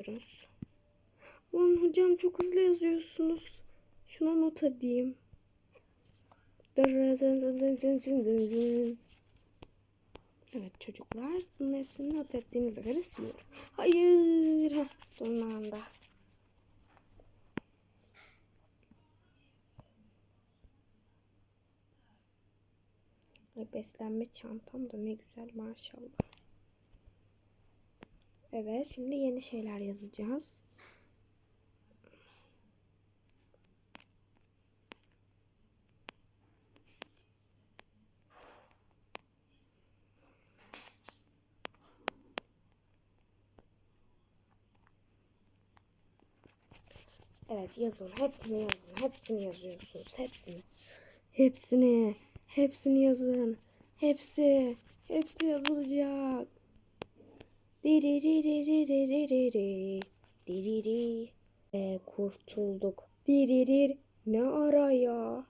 yazıyoruz. Lan hocam çok hızlı yazıyorsunuz. Şuna not edeyim. Evet çocuklar bunun hepsini not ettiğinize göre siliyorum. Hayır. Heh, son anda. Beslenme çantam da ne güzel maşallah. Evet şimdi yeni şeyler yazacağız. Evet yazın. Hepsini yazın. Hepsini yazıyorsunuz. Hepsini. Hepsini. Hepsini yazın. Hepsi. Hepsi yazılacak. Diriri. Ee, kurtulduk. Diririr. Ne ara ya?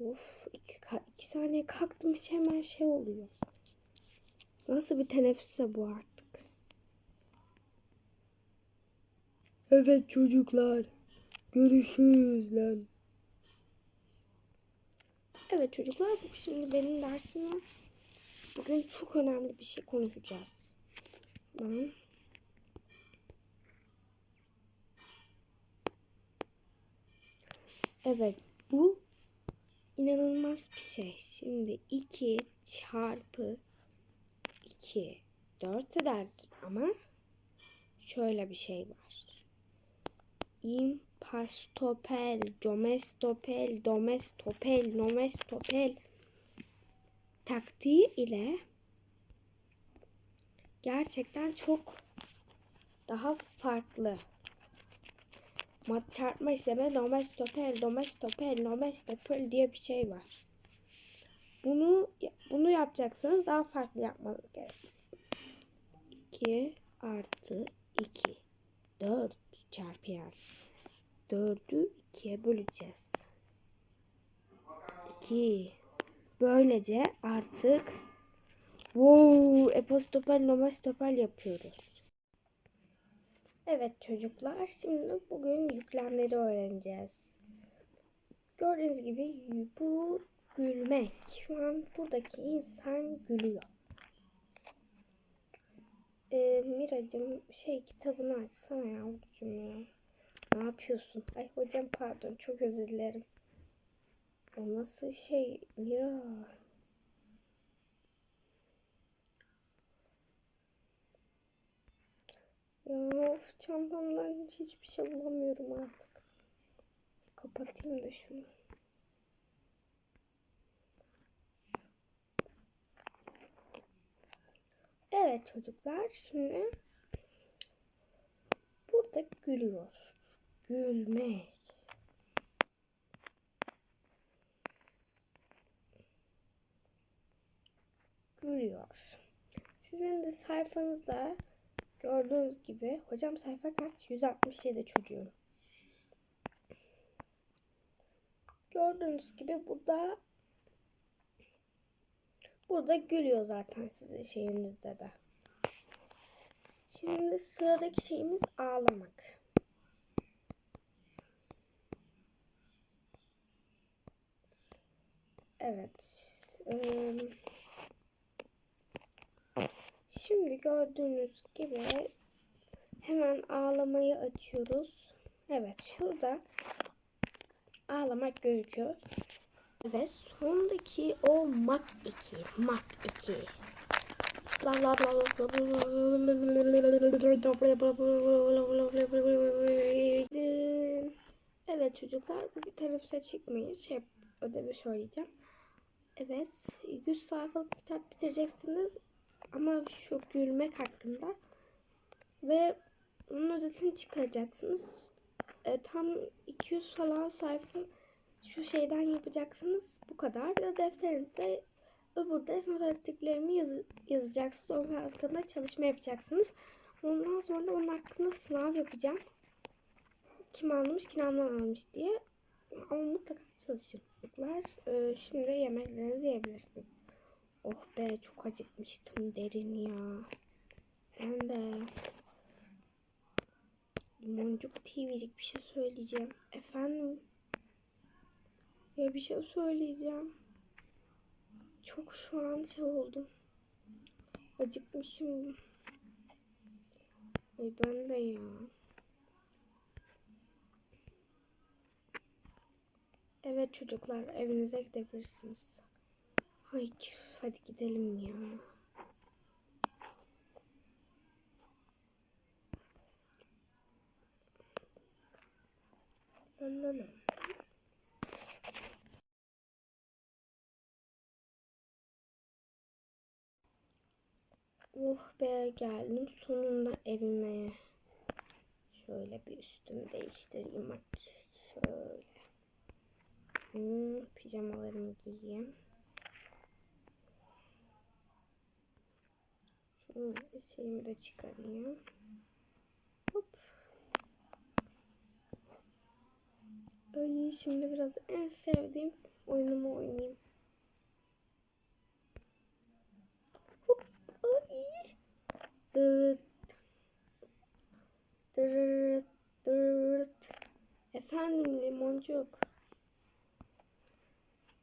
Of iki, iki saniye kalktım hiç hemen şey oluyor. Nasıl bir teneffüsse bu artık? Evet çocuklar. Görüşürüz lan. Evet çocuklar şimdi benim dersim var. Bugün çok önemli bir şey konuşacağız. Tamam. Evet bu inanılmaz bir şey. Şimdi 2 çarpı 2 4 eder ama şöyle bir şey var. Impastopel, domestopel, domestopel, nomestopel taktiği ile gerçekten çok daha farklı. Mat çarpma işlemi domestopel, domestopel, nomestopel diye bir şey var. Bunu bunu yapacaksanız daha farklı yapmanız gerekiyor. 2 artı 2 4 çarpı yani. 4'ü 2'ye böleceğiz. 2 Böylece artık wow, epostopel nomastopel yapıyoruz. Evet çocuklar şimdi bugün yüklemleri öğreneceğiz. Gördüğünüz gibi bu gülmek. Şu an buradaki insan gülüyor. Ee, Miracım şey kitabını açsana yavrucuğum ya. Ne yapıyorsun? Ay hocam pardon çok özür dilerim. O nasıl şey Mira? Ya of çantamdan hiçbir şey bulamıyorum artık. Kapatayım da şunu. Evet çocuklar şimdi burada gülüyor. Gülmek. Gülüyor. Sizin de sayfanızda gördüğünüz gibi hocam sayfa kaç? 167 çocuğum. Gördüğünüz gibi burada burada gülüyor zaten sizin şeyinizde de. Şimdi sıradaki şeyimiz ağlamak. Evet. Ee, şimdi gördüğünüz gibi hemen ağlamayı açıyoruz. Evet şurada ağlamak gözüküyor. Ve sondaki o mak 2, mak 2. Bla bla bla bla Evet çocuklar bugün teneffüse çıkmayın. Şey ödevi söyleyeceğim. Evet 100 sayfalık kitap bitireceksiniz. Ama şu gülmek hakkında. Ve onun özetini çıkaracaksınız. E, tam 200 falan sayfa şu şeyden yapacaksınız. Bu kadar. Bir de defterinizde öbürde not ettiklerimi yaz, yazacaksınız. Onun hakkında çalışma yapacaksınız. Ondan sonra onun hakkında sınav yapacağım. Kim anlamış, kim anlamamış diye. Ama mutlaka çalışın. Çocuklar, e, şimdi yemeklerinizi yiyebilirsiniz. Oh be çok acıkmıştım derin ya. Ben de Limoncuk TV'cik bir şey söyleyeceğim. Efendim? Ya bir şey söyleyeceğim. Çok şu an şey oldum. Acıkmışım. Ay ben de ya. Evet çocuklar evinize gidebilirsiniz. Ay hadi gidelim ya. Anladım. Oh be geldim sonunda evime. Şöyle bir üstümü değiştireyim bak. Şöyle. Hmm, pijamalarımı giyeyim. Şeyimi de çıkarayım. Hop. Ay şimdi biraz en sevdiğim oyunumu oynayayım. Hop. Ay. Efendim limoncuk.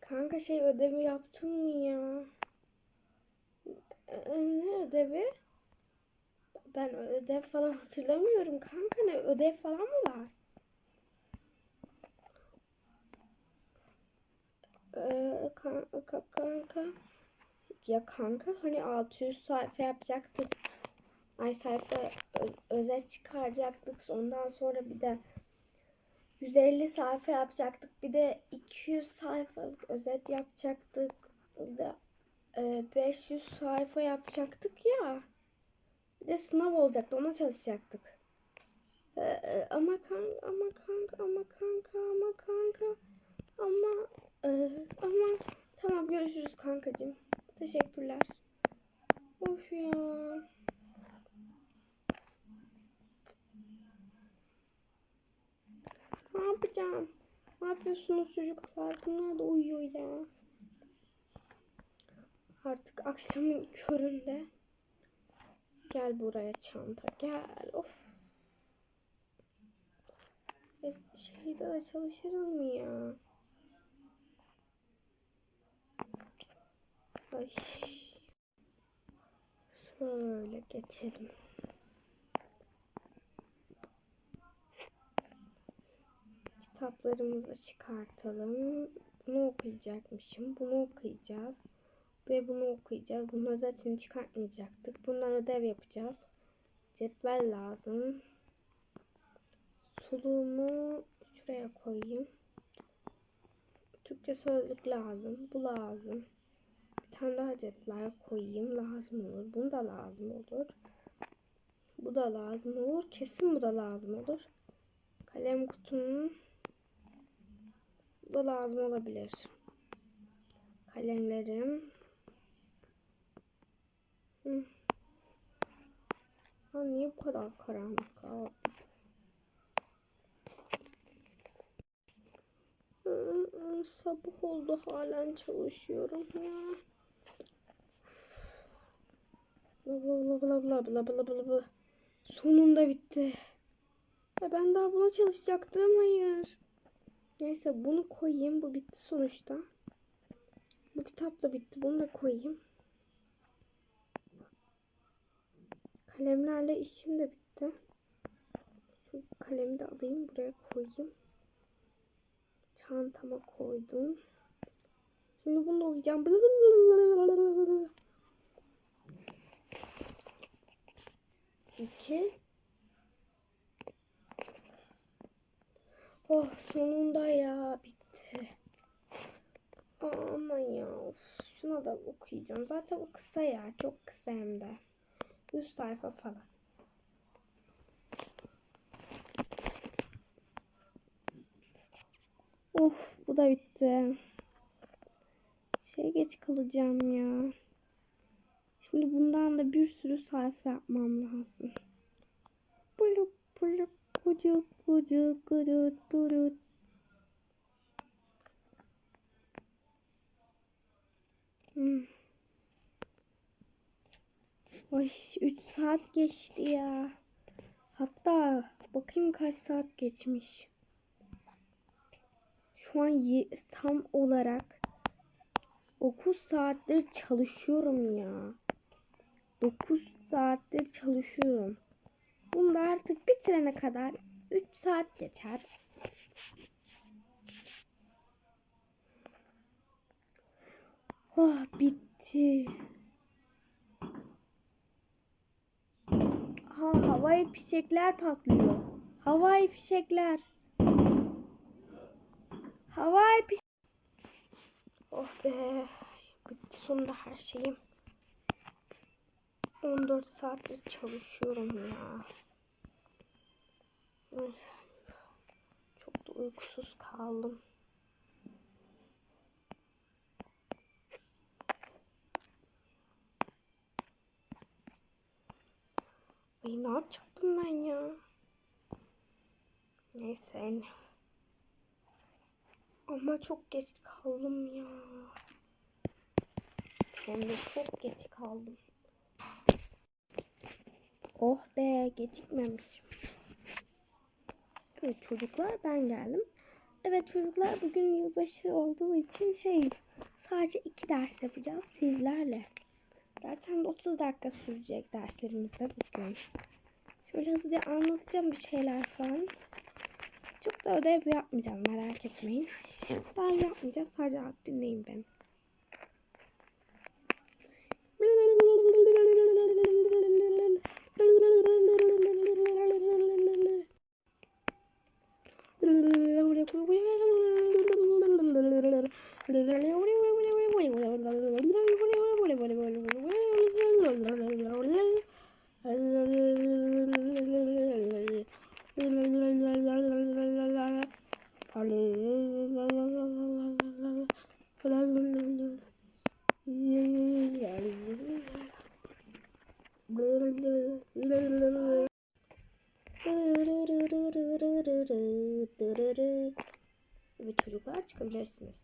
Kanka şey ödevi yaptın mı ya? Ee, ne ödevi? Ben ödev falan hatırlamıyorum kanka ne ödev falan mı var? Ee, kanka, kanka ya kanka hani 600 sayfa yapacaktık. Ay sayfa özet çıkaracaktık. Ondan sonra bir de 150 sayfa yapacaktık. Bir de 200 sayfalık özet yapacaktık. Bir de 500 sayfa yapacaktık ya. Bir de sınav olacaktı. Ona çalışacaktık. Ee, ama kanka, ama kanka, ama kanka, ama kanka, ama e, ama tamam görüşürüz kankacığım. Teşekkürler. Of ya. Ne yapacağım? Ne yapıyorsunuz çocuklar? Bunlar da uyuyor ya. Artık akşamın köründe. Gel buraya çanta gel. Of. E, şeyde de çalışırız mı ya? Ay. Şöyle geçelim. Kitaplarımızı çıkartalım. Bunu okuyacakmışım. Bunu okuyacağız. Ve bunu okuyacağız. Bunun özetini çıkartmayacaktık. Bundan ödev yapacağız. Cetvel lazım. Suluğumu şuraya koyayım. Türkçe sözlük lazım. Bu lazım. Bir tane daha cetvel koyayım. Lazım olur. Bunu da lazım olur. Bu da lazım olur. Kesin bu da lazım olur. Kalem kutunun bu da lazım olabilir. Kalemlerim. Hı. Ha, niye bu kadar karanlık abi? Sabah oldu halen çalışıyorum. Bla bla bla bla bla bla bla bla. Sonunda bitti. Ya ben daha buna çalışacaktım. Hayır. Neyse bunu koyayım. Bu bitti sonuçta. Bu kitap da bitti. Bunu da koyayım. Kalemlerle işim de bitti. Şu kalemi de alayım. Buraya koyayım. Çantama koydum. Şimdi bunu okuyacağım. İki. Oh sonunda ya bitti. Aman ya. Şuna da okuyacağım. Zaten bu kısa ya. Çok kısa hem de. 100 sayfa falan. Of bu da bitti. Şey geç kalacağım ya. Şimdi bundan da bir sürü sayfa yapmam lazım. Bulup bulup kucuk kucuk kucuk durut. Ay 3 saat geçti ya. Hatta bakayım kaç saat geçmiş. Şu an tam olarak 9 saattir çalışıyorum ya. 9 saattir çalışıyorum. Bunu da artık bitirene kadar 3 saat geçer. Oh bitti. Ha havai fişekler patlıyor. Havai fişekler. Havai fiş... Oh be. Bitti sonunda her şeyim. 14 saattir çalışıyorum ya. Çok da uykusuz kaldım. Ay ne yapacaktım ben ya? Neyse. Ama çok geç kaldım ya. Hem de çok geç kaldım. Oh be gecikmemişim. Evet çocuklar ben geldim. Evet çocuklar bugün yılbaşı olduğu için şey sadece iki ders yapacağız sizlerle. Zaten 30 dakika sürecek derslerimiz de bugün. Şöyle hızlıca anlatacağım bir şeyler falan. Çok da ödev yapmayacağım merak etmeyin. Daha yapmayacağız sadece dinleyin beni. Evet çocuklar çıkabilirsiniz.